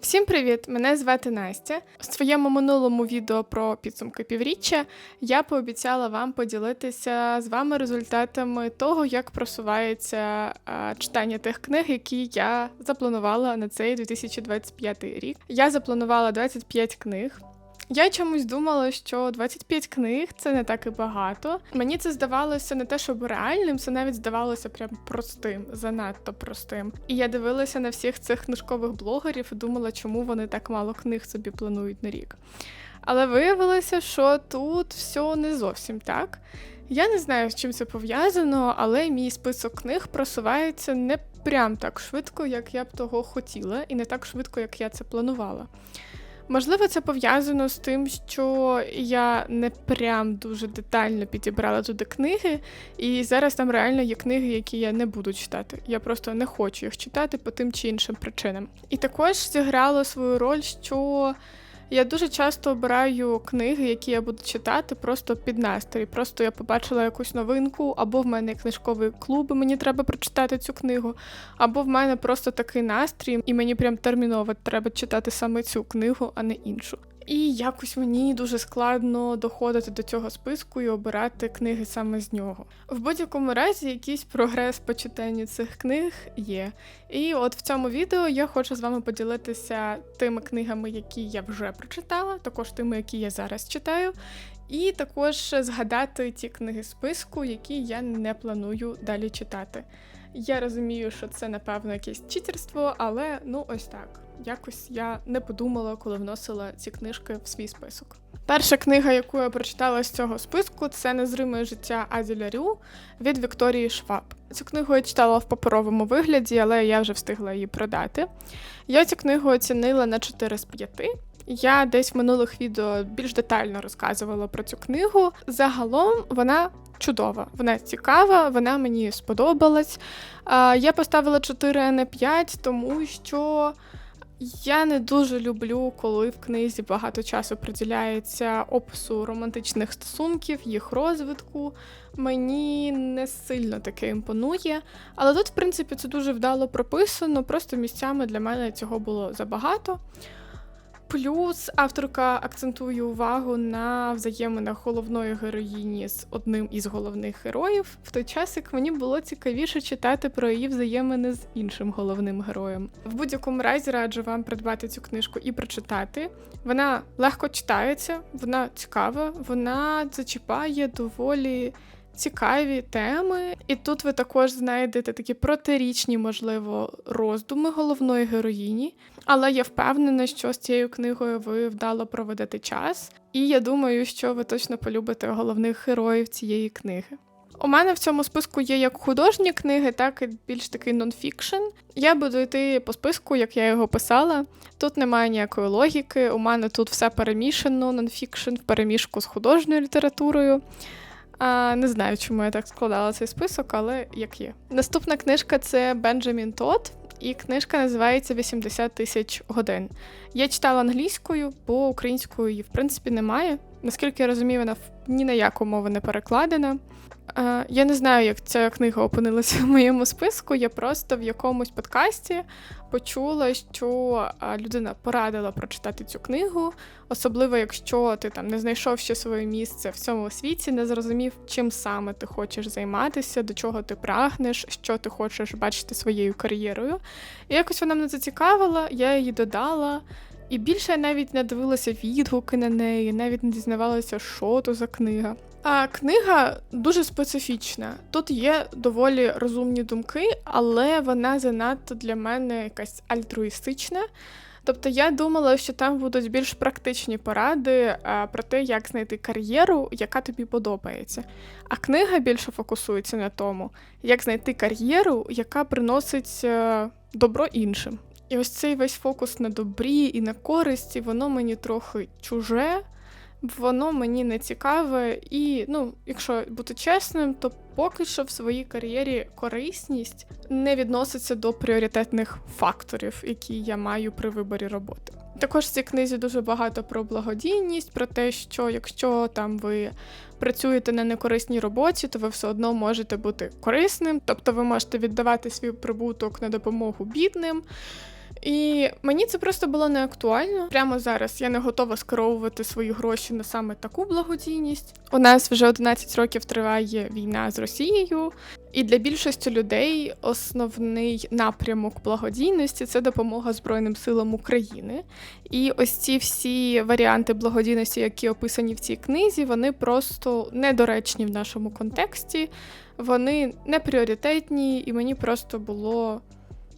Всім привіт! Мене звати Настя. У своєму минулому відео про підсумки півріччя я пообіцяла вам поділитися з вами результатами того, як просувається читання тих книг, які я запланувала на цей 2025 рік. Я запланувала 25 книг. Я чомусь думала, що 25 книг це не так і багато. Мені це здавалося не те, щоб реальним, це навіть здавалося прям простим, занадто простим. І я дивилася на всіх цих книжкових блогерів і думала, чому вони так мало книг собі планують на рік. Але виявилося, що тут все не зовсім так. Я не знаю, з чим це пов'язано, але мій список книг просувається не прям так швидко, як я б того хотіла, і не так швидко, як я це планувала. Можливо, це пов'язано з тим, що я не прям дуже детально підібрала туди книги, і зараз там реально є книги, які я не буду читати. Я просто не хочу їх читати по тим чи іншим причинам. І також зіграло свою роль, що я дуже часто обираю книги, які я буду читати, просто під настрій. Просто я побачила якусь новинку, або в мене книжковий клуб, і мені треба прочитати цю книгу, або в мене просто такий настрій, і мені прям терміново треба читати саме цю книгу, а не іншу. І якось мені дуже складно доходити до цього списку і обирати книги саме з нього. В будь-якому разі, якийсь прогрес по читанню цих книг є. І от в цьому відео я хочу з вами поділитися тими книгами, які я вже прочитала, також тими, які я зараз читаю. І також згадати ті книги списку, які я не планую далі читати. Я розумію, що це напевно якесь читерство, але ну ось так. Якось я не подумала, коли вносила ці книжки в свій список. Перша книга, яку я прочитала з цього списку, це Незриме життя Аділя Рю від Вікторії Шваб. Цю книгу я читала в паперовому вигляді, але я вже встигла її продати. Я цю книгу оцінила на 4 з 5. Я десь в минулих відео більш детально розказувала про цю книгу. Загалом вона чудова, вона цікава, вона мені сподобалась. Я поставила 4 а не 5, тому що. Я не дуже люблю, коли в книзі багато часу приділяється опису романтичних стосунків, їх розвитку. Мені не сильно таке імпонує. Але тут, в принципі, це дуже вдало прописано, просто місцями для мене цього було забагато. Плюс авторка акцентує увагу на взаєминах головної героїні з одним із головних героїв, в той час як мені було цікавіше читати про її взаємини з іншим головним героєм. В будь-якому разі раджу вам придбати цю книжку і прочитати. Вона легко читається, вона цікава, вона зачіпає доволі цікаві теми, і тут ви також знайдете такі протирічні, можливо, роздуми головної героїні. Але я впевнена, що з цією книгою ви вдало проведете час, і я думаю, що ви точно полюбите головних героїв цієї книги. У мене в цьому списку є як художні книги, так і більш такий нонфікшн. Я буду йти по списку, як я його писала. Тут немає ніякої логіки. У мене тут все перемішано, нонфікшн в перемішку з художньою літературою. А, Не знаю, чому я так складала цей список, але як є. Наступна книжка це Бенджамін Тот, і книжка називається «80 тисяч годин. Я читала англійською, бо української, в принципі немає. Наскільки я розумію, вона ні на яку мову не перекладена. Я не знаю, як ця книга опинилася в моєму списку. Я просто в якомусь подкасті почула, що людина порадила прочитати цю книгу, особливо якщо ти там не знайшов ще своє місце в цьому світі, не зрозумів, чим саме ти хочеш займатися, до чого ти прагнеш, що ти хочеш бачити своєю кар'єрою. І якось вона мене зацікавила, я її додала. І більше я навіть не дивилася відгуки на неї, навіть не дізнавалася, що то за книга. А книга дуже специфічна. Тут є доволі розумні думки, але вона занадто для мене якась альтруїстична. Тобто я думала, що там будуть більш практичні поради про те, як знайти кар'єру, яка тобі подобається. А книга більше фокусується на тому, як знайти кар'єру, яка приносить е, добро іншим. І ось цей весь фокус на добрі і на користі, воно мені трохи чуже воно мені не цікаве, і ну, якщо бути чесним, то поки що в своїй кар'єрі корисність не відноситься до пріоритетних факторів, які я маю при виборі роботи. Також в цій книзі дуже багато про благодійність, про те, що якщо там ви працюєте на некорисній роботі, то ви все одно можете бути корисним, тобто ви можете віддавати свій прибуток на допомогу бідним. І мені це просто було не актуально. Прямо зараз я не готова скеровувати свої гроші на саме таку благодійність. У нас вже 11 років триває війна з Росією, і для більшості людей основний напрямок благодійності це допомога Збройним силам України. І ось ці всі варіанти благодійності, які описані в цій книзі, вони просто недоречні в нашому контексті, вони не пріоритетні, і мені просто було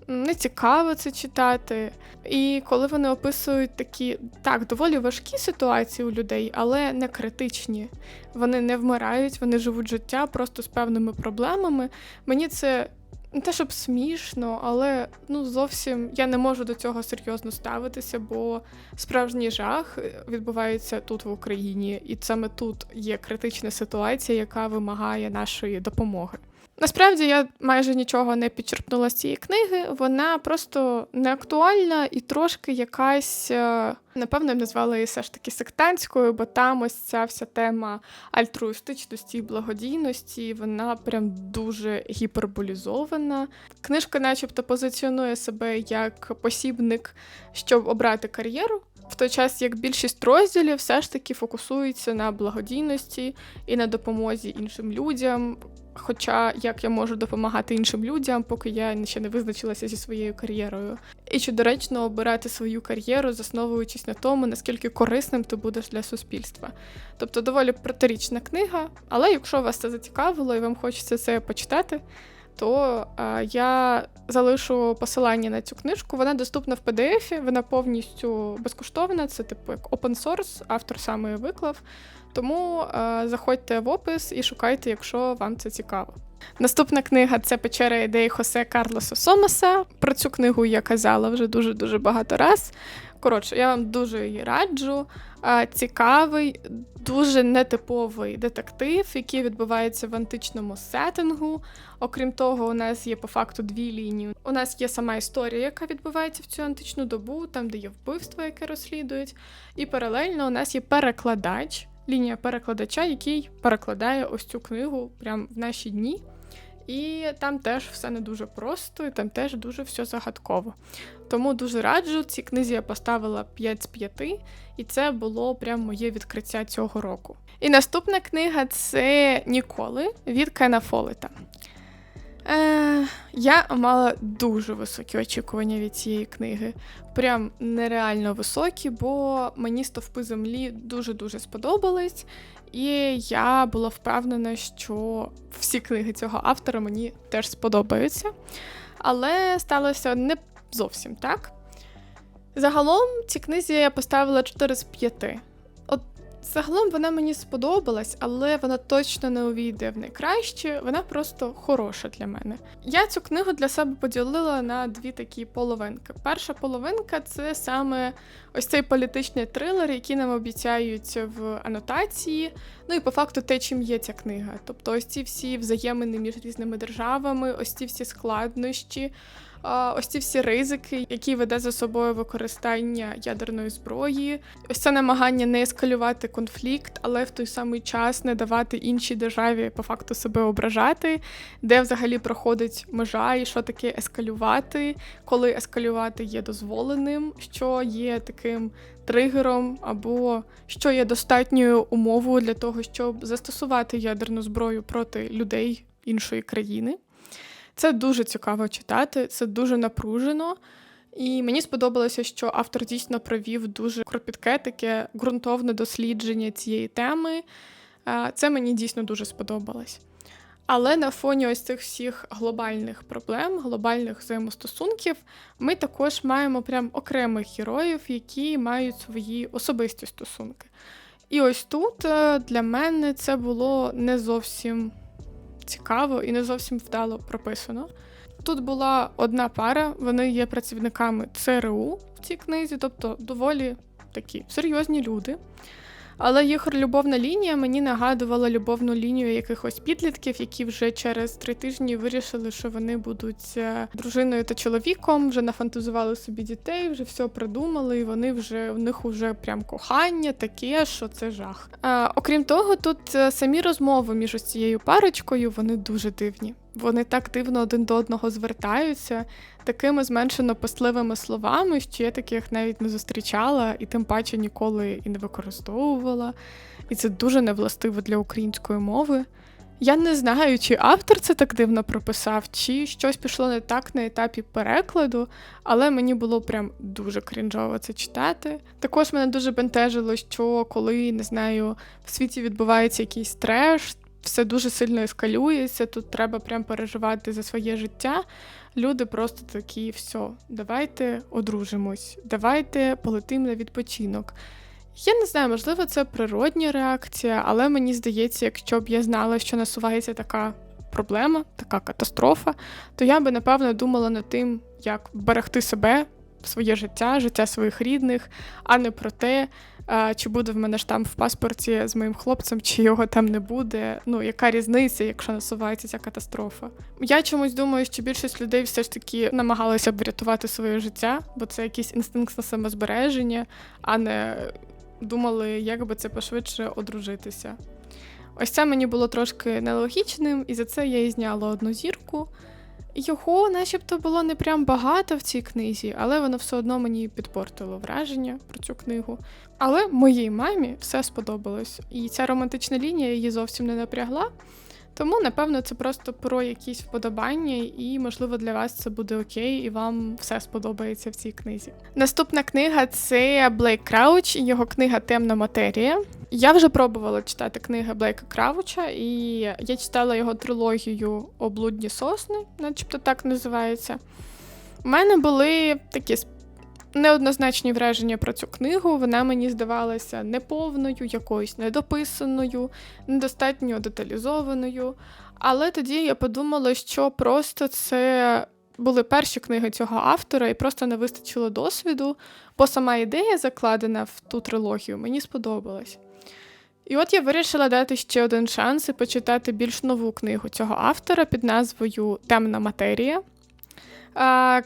не цікаво це читати. І коли вони описують такі так, доволі важкі ситуації у людей, але не критичні. Вони не вмирають, вони живуть життя просто з певними проблемами. Мені це не те, щоб смішно, але ну зовсім я не можу до цього серйозно ставитися, бо справжній жах відбувається тут в Україні, і саме тут є критична ситуація, яка вимагає нашої допомоги. Насправді я майже нічого не підчерпнула з цієї книги. Вона просто не актуальна і трошки якась, е, напевно, назвала її все ж таки сектантською, бо там ось ця вся тема альтруїстичності і благодійності, вона прям дуже гіперболізована. Книжка, начебто, позиціонує себе як посібник, щоб обрати кар'єру. В той час як більшість розділів все ж таки фокусується на благодійності і на допомозі іншим людям, Хоча як я можу допомагати іншим людям, поки я ще не визначилася зі своєю кар'єрою. І чи доречно обирати свою кар'єру, засновуючись на тому, наскільки корисним ти будеш для суспільства. Тобто доволі протирічна книга, але якщо вас це зацікавило і вам хочеться це почитати, то а, я залишу посилання на цю книжку. Вона доступна в PDF, вона повністю безкоштовна, це типу як open source, автор саме її виклав. Тому е, заходьте в опис і шукайте, якщо вам це цікаво. Наступна книга це печера ідей Хосе Карлоса Сомаса. Про цю книгу я казала вже дуже-дуже багато раз. Коротше, я вам дуже її раджу. Цікавий, дуже нетиповий детектив, який відбувається в античному сеттингу. Окрім того, у нас є по факту дві лінії. У нас є сама історія, яка відбувається в цю античну добу, там де є вбивство, яке розслідують. І паралельно у нас є перекладач лінія перекладача, який перекладає ось цю книгу прямо в наші дні. І там теж все не дуже просто, і там теж дуже все загадково. Тому дуже раджу, цій книзі я поставила 5 з 5, і це було прям моє відкриття цього року. І наступна книга це Ніколи від Кена Фолета. Е, Я мала дуже високі очікування від цієї книги. Прям нереально високі, бо мені стовпи землі дуже-дуже сподобались. І я була впевнена, що всі книги цього автора мені теж сподобаються. Але сталося не зовсім так. Загалом ці книзі я поставила 4 з 5. Загалом вона мені сподобалась, але вона точно не увійде в найкраще, вона просто хороша для мене. Я цю книгу для себе поділила на дві такі половинки. Перша половинка це саме ось цей політичний трилер, який нам обіцяють в анотації. Ну і по факту те, чим є ця книга. Тобто, ось ці всі взаємини між різними державами, ось ці всі складнощі ось ці всі ризики, які веде за собою використання ядерної зброї, ось це намагання не ескалювати конфлікт, але в той самий час не давати іншій державі по факту себе ображати, де взагалі проходить межа, і що таке ескалювати, коли ескалювати є дозволеним, що є таким. Тригером або що є достатньою умовою для того, щоб застосувати ядерну зброю проти людей іншої країни. Це дуже цікаво читати, це дуже напружено. І мені сподобалося, що автор дійсно провів дуже кропітке, таке ґрунтовне дослідження цієї теми. Це мені дійсно дуже сподобалось. Але на фоні ось цих всіх глобальних проблем, глобальних взаємостосунків, ми також маємо прям окремих героїв, які мають свої особисті стосунки. І ось тут е, для мене це було не зовсім цікаво і не зовсім вдало прописано. Тут була одна пара, вони є працівниками ЦРУ в цій книзі, тобто доволі такі серйозні люди. Але їх любовна лінія мені нагадувала любовну лінію якихось підлітків, які вже через три тижні вирішили, що вони будуть е, дружиною та чоловіком, вже нафантазували собі дітей, вже все придумали, і вони вже у них вже прям кохання таке, що це жах. А, Окрім того, тут е, самі розмови між цією парочкою вони дуже дивні. Вони так дивно один до одного звертаються, такими зменшено писливими словами, що я таких навіть не зустрічала, і тим паче ніколи і не використовувала. І це дуже невластиво для української мови. Я не знаю, чи автор це так дивно прописав, чи щось пішло не так на етапі перекладу, але мені було прям дуже крінжово це читати. Також мене дуже бентежило, що коли не знаю, в світі відбувається якийсь треш, все дуже сильно ескалюється, тут треба прям переживати за своє життя. Люди просто такі, все, давайте одружимось, давайте полетимо на відпочинок. Я не знаю, можливо, це природня реакція, але мені здається, якщо б я знала, що насувається така проблема, така катастрофа, то я би напевно думала над тим, як берегти себе, своє життя, життя своїх рідних, а не про те, чи буде в мене штамп в паспорті з моїм хлопцем, чи його там не буде. Ну, яка різниця, якщо насувається ця катастрофа? Я чомусь думаю, що більшість людей все ж таки намагалися б врятувати своє життя, бо це якийсь інстинкт на самозбереження, а не думали, як би це пошвидше одружитися. Ось це мені було трошки нелогічним, і за це я і зняла одну зірку. Його, начебто, було не прям багато в цій книзі, але воно все одно мені підпортило враження про цю книгу. Але моїй мамі все сподобалось. І ця романтична лінія її зовсім не напрягла. Тому, напевно, це просто про якісь вподобання, і, можливо, для вас це буде окей, і вам все сподобається в цій книзі. Наступна книга це Блейк Крауч, і його книга Темна матерія. Я вже пробувала читати книги Блейка Крауча, і я читала його трилогію Облудні сосни, начебто так називається. У мене були такі неоднозначні враження про цю книгу. Вона мені здавалася неповною, якоюсь недописаною, недостатньо деталізованою. Але тоді я подумала, що просто це. Були перші книги цього автора, і просто не вистачило досвіду, бо сама ідея, закладена в ту трилогію, мені сподобалась. І от я вирішила дати ще один шанс і почитати більш нову книгу цього автора під назвою Темна матерія.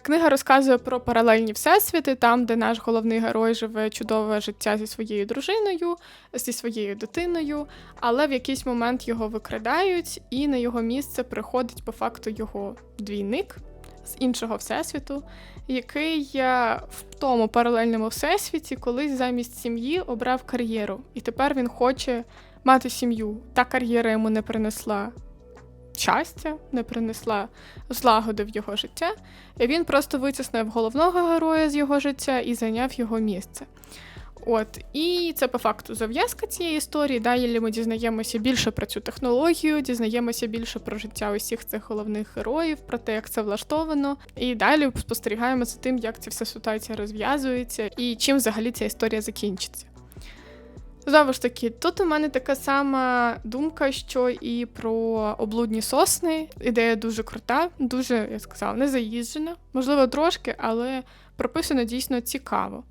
Книга розказує про паралельні всесвіти, там, де наш головний герой живе чудове життя зі своєю дружиною, зі своєю дитиною, але в якийсь момент його викрадають, і на його місце приходить по факту його двійник з іншого всесвіту, який в тому паралельному всесвіті колись замість сім'ї обрав кар'єру. І тепер він хоче мати сім'ю. Та кар'єра йому не принесла щастя, не принесла злагоди в його життя, і він просто витіснив головного героя з його життя і зайняв його місце. От, і це по факту зав'язка цієї історії. Далі ми дізнаємося більше про цю технологію, дізнаємося більше про життя усіх цих головних героїв, про те, як це влаштовано. І далі спостерігаємо за тим, як ця вся ситуація розв'язується і чим взагалі ця історія закінчиться. Знову ж таки, тут у мене така сама думка, що і про облудні сосни. Ідея дуже крута, дуже, я сказала, не заїжджена, можливо, трошки, але прописано дійсно цікаво.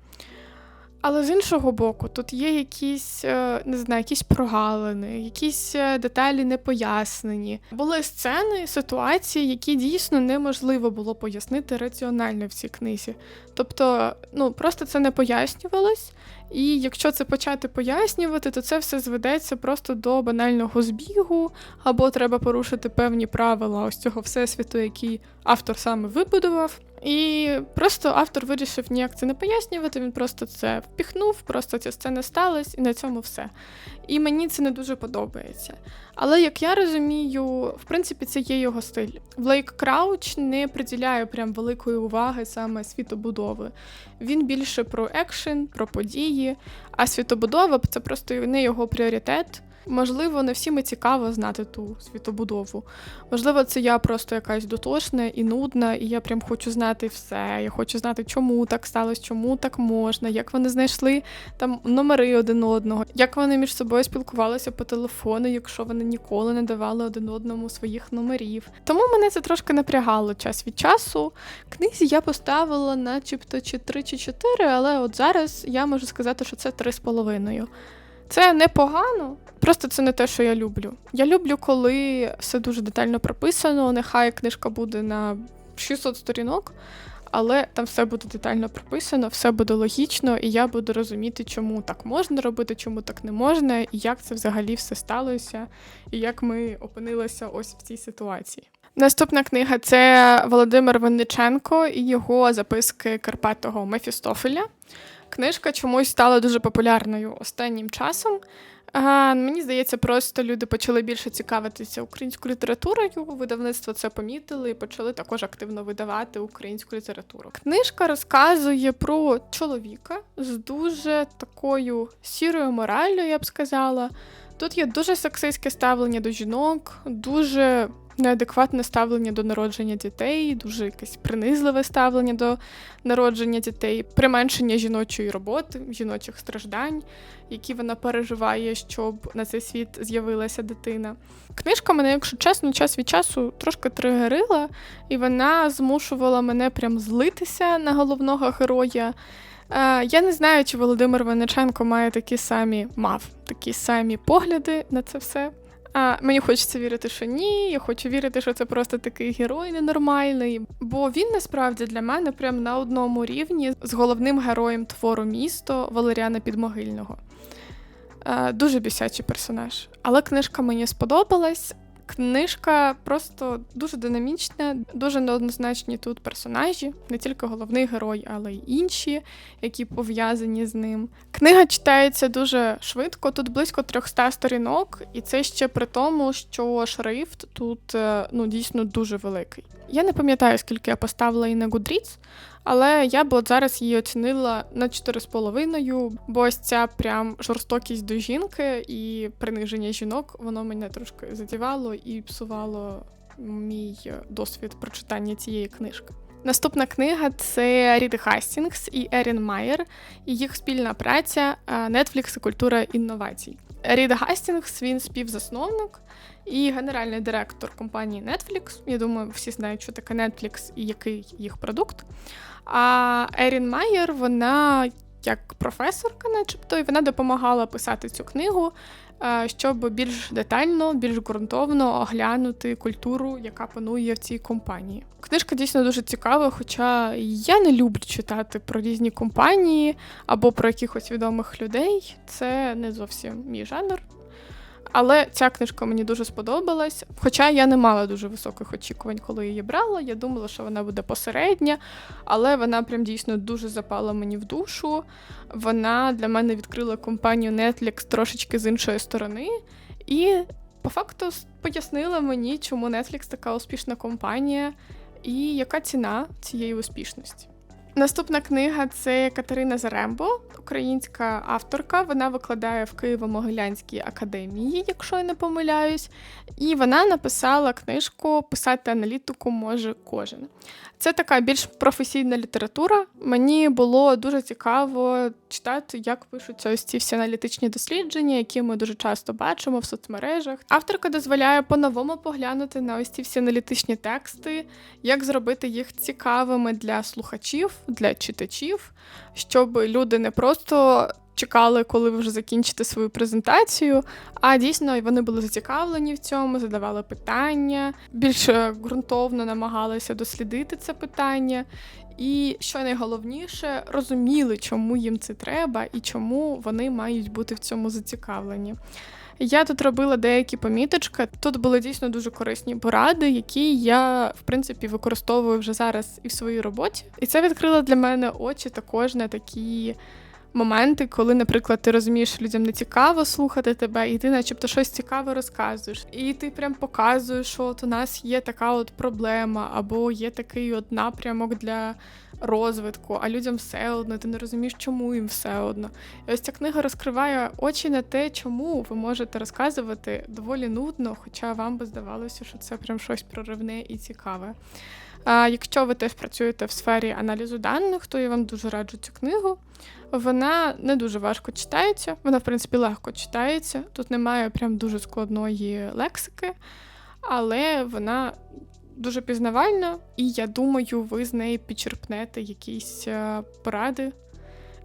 Але з іншого боку, тут є якісь, е, не знаю, якісь прогалини, якісь е, деталі не пояснені. Були сцени, ситуації, які дійсно неможливо було пояснити раціонально в цій книзі. Тобто, ну просто це не пояснювалось. І якщо це почати пояснювати, то це все зведеться просто до банального збігу, або треба порушити певні правила ось цього всесвіту, який автор саме вибудував. І просто автор вирішив ніяк це не пояснювати, він просто це впіхнув, просто ця сцена сталася, і на цьому все. І мені це не дуже подобається. Але як я розумію, в принципі, це є його стиль. Блейк Крауч не приділяє прям великої уваги саме світобудови. Він більше про екшен, про події, а світобудова це просто не його пріоритет. Можливо, не всім і цікаво знати ту світобудову. Можливо, це я просто якась дотошна і нудна, і я прям хочу знати все. Я хочу знати, чому так сталося, чому так можна, як вони знайшли там номери один одного, як вони між собою спілкувалися по телефону, якщо вони ніколи не давали один одному своїх номерів. Тому мене це трошки напрягало час від часу. Книзі я поставила, начебто, чи три, чи чотири, але от зараз я можу сказати, що це три з половиною. Це непогано, просто це не те, що я люблю. Я люблю, коли все дуже детально прописано. Нехай книжка буде на 600 сторінок, але там все буде детально прописано, все буде логічно, і я буду розуміти, чому так можна робити, чому так не можна, і як це взагалі все сталося, і як ми опинилися ось в цій ситуації. Наступна книга це Володимир Винниченко і його записки Карпатого Мефістофеля. Книжка чомусь стала дуже популярною останнім часом. А, Мені здається, просто люди почали більше цікавитися українською літературою. Видавництво це помітили і почали також активно видавати українську літературу. Книжка розказує про чоловіка з дуже такою сірою мораллю, я б сказала. Тут є дуже сексистське ставлення до жінок, дуже неадекватне ставлення до народження дітей, дуже якесь принизливе ставлення до народження дітей, применшення жіночої роботи, жіночих страждань, які вона переживає, щоб на цей світ з'явилася дитина. Книжка мене, якщо чесно, час від часу трошки тригерила, і вона змушувала мене прям злитися на головного героя. Е, я не знаю, чи Володимир Винниченко має такі самі мав такі самі погляди на це все. А мені хочеться вірити, що ні. Я хочу вірити, що це просто такий герой ненормальний. Бо він насправді для мене прям на одному рівні з головним героєм твору місто Валеріана Підмогильного. Дуже бісячий персонаж. Але книжка мені сподобалась. Книжка просто дуже динамічна, дуже неоднозначні тут персонажі, не тільки головний герой, але й інші, які пов'язані з ним. Книга читається дуже швидко, тут близько 300 сторінок, і це ще при тому, що шрифт тут е, ну, дійсно дуже великий. Я не пам'ятаю, скільки я поставила і на Goodreads, але я б от зараз її оцінила на 4,5, бо ось ця прям жорстокість до жінки і приниження жінок, воно мене трошки задівало і псувало мій досвід прочитання цієї книжки. Наступна книга це Рід Хастінгс і Ерін Майер, і їх спільна праця Netflix і культура інновацій. Рід Гастінгс він співзасновник і генеральний директор компанії Netflix. Я думаю, всі знають, що таке Netflix і який їх продукт. А Ерін Майер, вона як професорка, начебто, і вона допомагала писати цю книгу, е, щоб більш детально, більш ґрунтовно оглянути культуру, яка панує в цій компанії. Книжка дійсно дуже цікава, хоча я не люблю читати про різні компанії або про якихось відомих людей. Це не зовсім мій жанр. Але ця книжка мені дуже сподобалась. Хоча я не мала дуже високих очікувань, коли її брала. Я думала, що вона буде посередня, але вона прям дійсно дуже запала мені в душу. Вона для мене відкрила компанію Netflix трошечки з іншої сторони. І по факту пояснила мені, чому Netflix така успішна компанія і яка ціна цієї успішності. Наступна книга це Катерина Зарембо, українська авторка. Вона викладає в Києво-Могилянській академії, якщо я не помиляюсь. І вона написала книжку Писати аналітику може кожен. Це така більш професійна література. Мені було дуже цікаво читати, як пишуться ось ці всі аналітичні дослідження, які ми дуже часто бачимо в соцмережах. Авторка дозволяє по-новому поглянути на ось ці всі аналітичні тексти, як зробити їх цікавими для слухачів, для читачів, щоб люди не просто чекали, коли ви вже закінчите свою презентацію. А дійсно вони були зацікавлені в цьому, задавали питання, більш ґрунтовно намагалися дослідити це питання. І що найголовніше, розуміли, чому їм це треба і чому вони мають бути в цьому зацікавлені. Я тут робила деякі поміточки. Тут були дійсно дуже корисні поради, які я, в принципі, використовую вже зараз і в своїй роботі. І це відкрило для мене очі також на такі моменти, коли, наприклад, ти розумієш, що людям не цікаво слухати тебе, і ти, начебто, щось цікаве розказуєш. І ти прям показуєш, що от у нас є така от проблема, або є такий от напрямок для розвитку, а людям все одно, ти не розумієш, чому їм все одно. І ось ця книга розкриває очі на те, чому ви можете розказувати доволі нудно, хоча вам би здавалося, що це прям щось проривне і цікаве. А Якщо ви теж працюєте в сфері аналізу даних, то я вам дуже раджу цю книгу. Вона не дуже важко читається, вона, в принципі, легко читається. Тут немає прям дуже складної лексики, але вона дуже пізнавальна, і я думаю, ви з неї підчерпнете якісь е, поради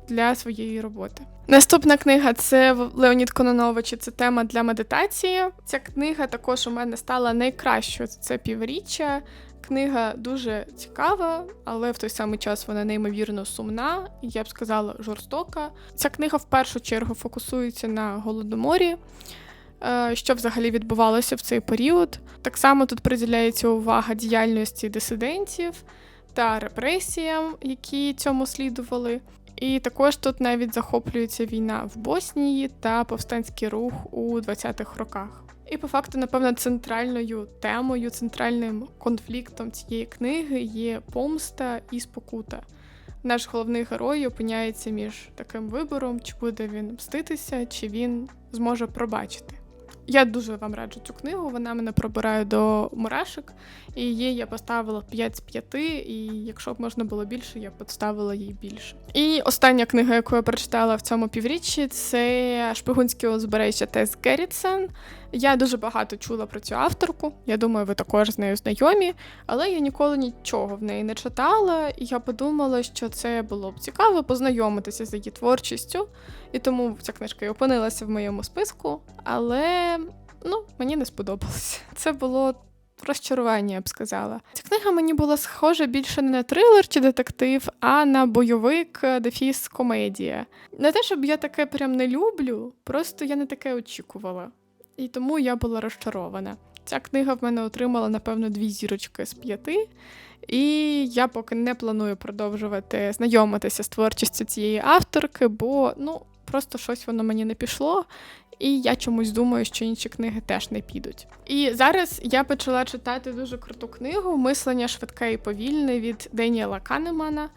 для своєї роботи. Наступна книга це Леонід Кононович. Це тема для медитації. Ця книга також у мене стала найкращою це півріччя. Книга дуже цікава, але в той самий час вона неймовірно сумна, і я б сказала, жорстока. Ця книга в першу чергу фокусується на голодоморі. е, що взагалі відбувалося в цей період. Так само тут приділяється увага діяльності дисидентів та репресіям, які цьому слідували. І також тут навіть захоплюється війна в Боснії та повстанський рух у 20-х роках. І по факту, напевно, центральною темою, центральним конфліктом цієї книги є помста і спокута. Наш головний герой опиняється між таким вибором, чи буде він мститися, чи він зможе пробачити. Я дуже вам раджу цю книгу, вона мене пробирає до мурашок, і її я поставила 5 з 5, і якщо б можна було більше, я б поставила їй більше. І остання книга, яку я прочитала в цьому півріччі, це Шпигунське узбережжя Тес Геррітсен. Я дуже багато чула про цю авторку. Я думаю, ви також з нею знайомі, але я ніколи нічого в неї не читала, і я подумала, що це було б цікаво познайомитися з її творчістю, і тому ця книжка і опинилася в моєму списку. Але ну, мені не сподобалося. Це було. Розчарування, я б сказала. Ця книга мені була схожа більше не на трилер чи детектив, а на бойовик дефіс комедія. Не те, щоб я таке прям не люблю, просто я не таке очікувала і тому я була розчарована. Ця книга в мене отримала, напевно, дві зірочки з п'яти, і я поки не планую продовжувати знайомитися з творчістю цієї авторки, бо ну, просто щось воно мені не пішло. І я чомусь думаю, що інші книги теж не підуть. І зараз я почала читати дуже круту книгу Мислення швидке і повільне від Деніела Канемана.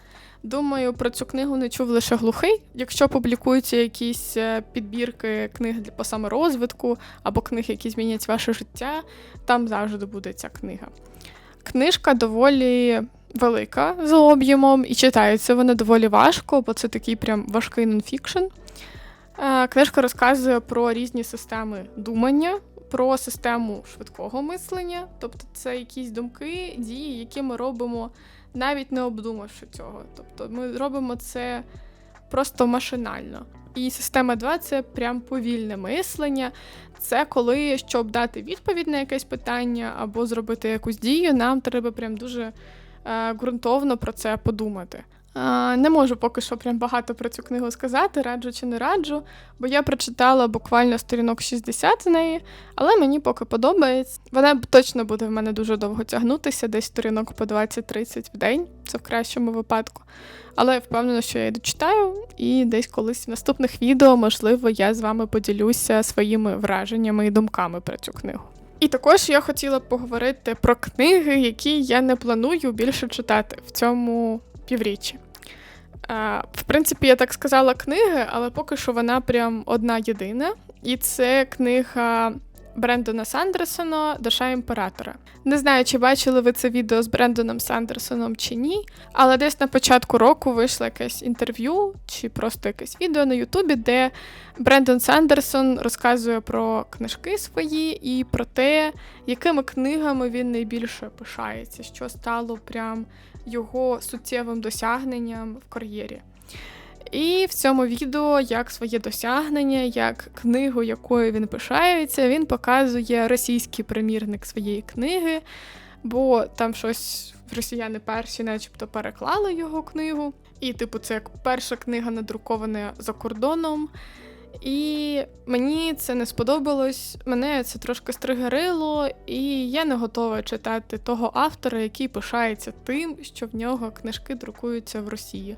Думаю, про цю книгу не чув лише глухий. Якщо публікуються якісь е, підбірки книг по саморозвитку або книг, які змінять ваше життя, там завжди буде ця книга. Книжка доволі велика за об'ємом, і читається вона доволі важко, бо це такий прям важкий нонфікшн. Е, книжка розказує про різні системи думання, про систему швидкого мислення, тобто це якісь думки, дії, які ми робимо навіть не обдумавши цього. Тобто ми робимо це просто машинально. І система 2 це прям повільне мислення. Це коли, щоб дати відповідь на якесь питання або зробити якусь дію, нам треба прям дуже е, ґрунтовно про це подумати. Не можу поки що прям багато про цю книгу сказати, раджу чи не раджу, бо я прочитала буквально сторінок 60 з неї, але мені поки подобається. Вона точно буде в мене дуже довго тягнутися, десь сторінок по 20-30 в день, це в кращому випадку. Але я впевнена, що я її дочитаю, і десь колись в наступних відео, можливо, я з вами поділюся своїми враженнями і думками про цю книгу. І також я хотіла поговорити про книги, які я не планую більше читати в цьому півріччі. В принципі, я так сказала книги, але поки що вона прям одна єдина. І це книга Брендона Сандерсона Душа імператора. Не знаю, чи бачили ви це відео з Брендоном Сандерсоном чи ні, але десь на початку року вийшло якесь інтерв'ю чи просто якесь відео на Ютубі, де Брендон Сандерсон розказує про книжки свої і про те, якими книгами він найбільше пишається, що стало прям його суттєвим досягненням в кар'єрі. І в цьому відео, як своє досягнення, як книгу, якою він пишається, він показує російський примірник своєї книги, бо там щось росіяни перші, начебто, переклали його книгу. І, типу, це як перша книга надрукована за кордоном. І мені це не сподобалось, мене це трошки стригерило, і я не готова читати того автора, який пишається тим, що в нього книжки друкуються в Росії.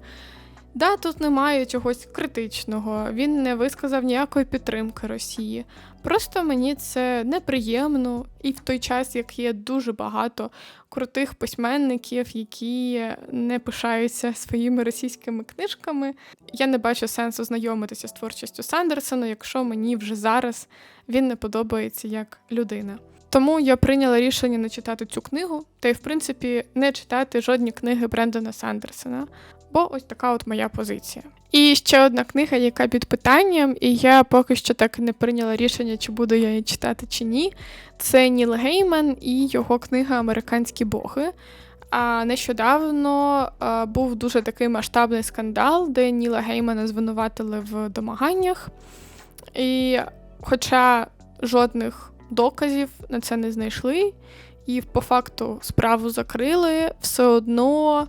Да, тут немає чогось критичного, він не висказав ніякої підтримки Росії. Просто мені це неприємно, і в той час, як є дуже багато крутих письменників, які не пишаються своїми російськими книжками, я не бачу сенсу знайомитися з творчістю Сандерсона, якщо мені вже зараз він не подобається як людина. Тому я прийняла рішення не читати цю книгу, та й в принципі не читати жодні книги Брендона Сандерсона. Бо ось така от моя позиція. І ще одна книга, яка під питанням, і я поки що так не прийняла рішення, чи буду я її читати чи ні. Це Ніл Гейман і його книга Американські боги. А нещодавно а, був дуже такий масштабний скандал, де Ніла Геймана звинуватили в домаганнях. І, хоча жодних доказів на це не знайшли, і по факту справу закрили, все одно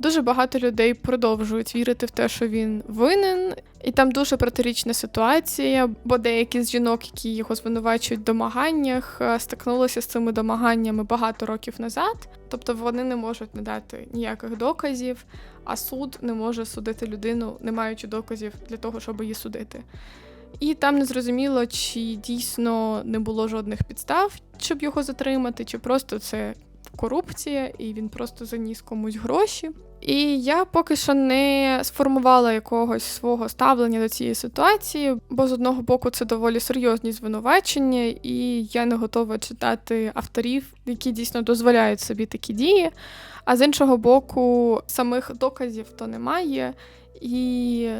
Дуже багато людей продовжують вірити в те, що він винен, і там дуже протирічна ситуація, бо деякі з жінок, які його звинувачують в домаганнях, е, стикнулися з цими домаганнями багато років назад. Тобто вони не можуть надати ніяких доказів, а суд не може судити людину, не маючи доказів для того, щоб її судити. І там не зрозуміло, чи дійсно не було жодних підстав, щоб його затримати, чи просто це корупція, і він просто заніс комусь гроші. І я поки що не сформувала якогось свого ставлення до цієї ситуації, бо з одного боку це доволі серйозні звинувачення, і я не готова читати авторів, які дійсно дозволяють собі такі дії. А з іншого боку, самих доказів то немає, і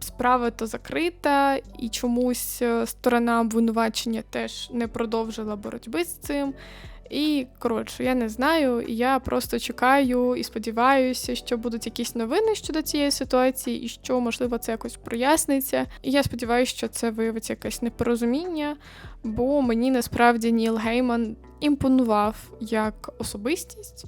справа то закрита, і чомусь е, сторона обвинувачення теж не продовжила боротьби з цим. І коротше, я не знаю. Я просто чекаю і сподіваюся, що будуть якісь новини щодо цієї ситуації, і що можливо це якось проясниться. І я сподіваюся, що це виявиться якесь непорозуміння, бо мені насправді Ніл Гейман імпонував як особистість.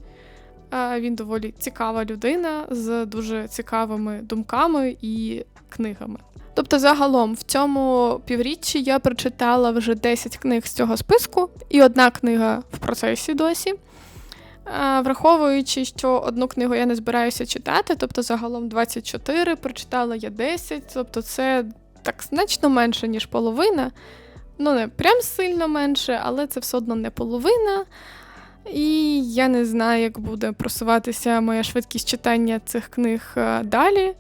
Він доволі цікава людина з дуже цікавими думками і книгами. Тобто, загалом, в цьому півріччі я прочитала вже 10 книг з цього списку, і одна книга в процесі досі. Враховуючи, що одну книгу я не збираюся читати, тобто загалом 24, прочитала я 10, тобто це так значно менше, ніж половина. Ну, не прям сильно менше, але це все одно не половина. І я не знаю, як буде просуватися моя швидкість читання цих книг е, далі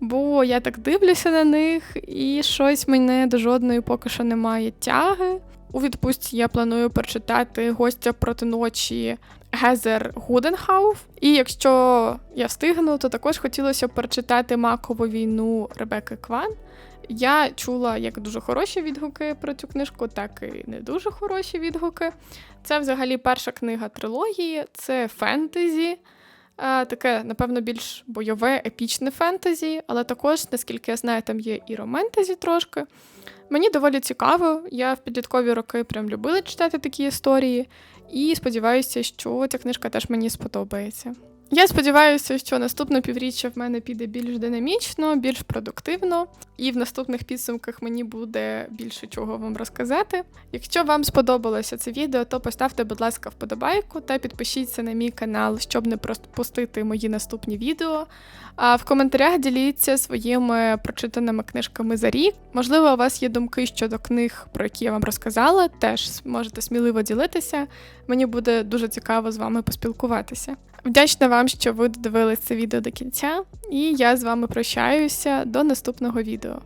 бо я так дивлюся на них, і щось мене до жодної поки що немає тяги. У відпустці я планую прочитати гостя проти ночі Гезер Гуденхауф. І якщо я встигну, то також хотілося прочитати макову війну Ребекки Кван. Я чула як дуже хороші відгуки про цю книжку, так і не дуже хороші відгуки. Це взагалі перша книга трилогії, це фентезі. Таке, напевно, більш бойове, епічне фентезі, але також, наскільки я знаю, там є і романтезі трошки. Мені доволі цікаво, я в підліткові роки прям любила читати такі історії, і сподіваюся, що ця книжка теж мені сподобається. Я сподіваюся, що наступне півріччя в мене піде більш динамічно, більш продуктивно, і в наступних підсумках мені буде більше чого вам розказати. Якщо вам сподобалося це відео, то поставте, будь ласка, вподобайку та підпишіться на мій канал, щоб не пропустити мої наступні відео. А в коментарях діліться своїми прочитаними книжками за рік. Можливо, у вас є думки щодо книг, про які я вам розказала. Теж можете сміливо ділитися. Мені буде дуже цікаво з вами поспілкуватися. Вдячна вам, що ви додивились це відео до кінця, і я з вами прощаюся до наступного відео.